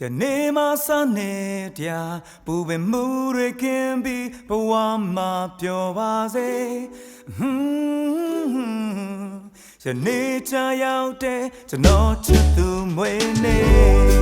ယနေ့မှစနေတရားပူပင်မှုတွေခင်ပြီးဘဝမှာပျော်ပါစေဟွန်းယနေ့ချာရောက်တဲ့ကျွန်တော်ချစ်သူမွေးနေ့မန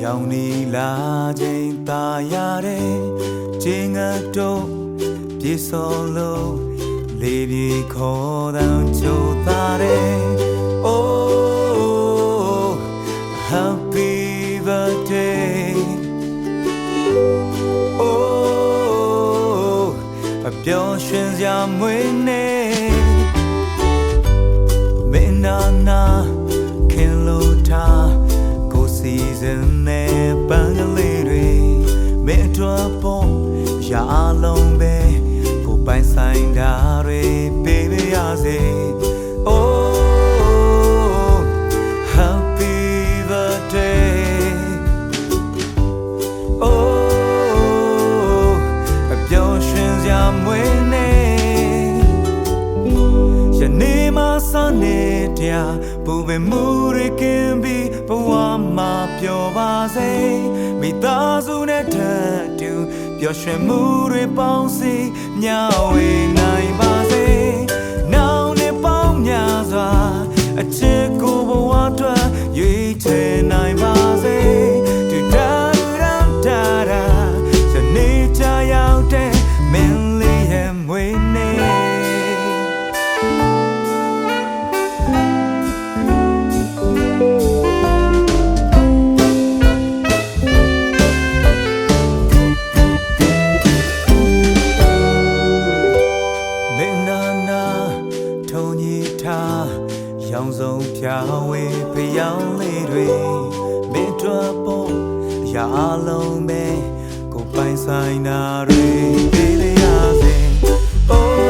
ရောင်နေလာချိန်ตาရတဲ့ချင်းငတ်တော့ပြေစောလို့လေးပြေခေါ်တဲ့ကြိုးသားတဲ့ Oh happy birthday Oh အပျော်ရွှင်စရာမွေးနေ့ ပုံရာအလုံးပဲကိုပိုင်ဆိုင်တာတွေပေးပြရစေ Oh happy birthday Oh အပျော်ရွှင်စရာမွေးနေ့ယနေ့မှစနေတရားပူပင်မှုတွေကင်းပြီးဘဝမှာပျော်ပါစေမိသားစုနဲ့ထပ်တူ ပျော်ရွှင်မှုတွေပေါင်းစည်းမျှဝေ ရောင်စုံဖြာဝေဖယောင်းလေးတွေမင်းတို့ပေါ်အရာလုံးပဲကိုပိုင်ဆိုင်နာတွေပြေးရစေ Oh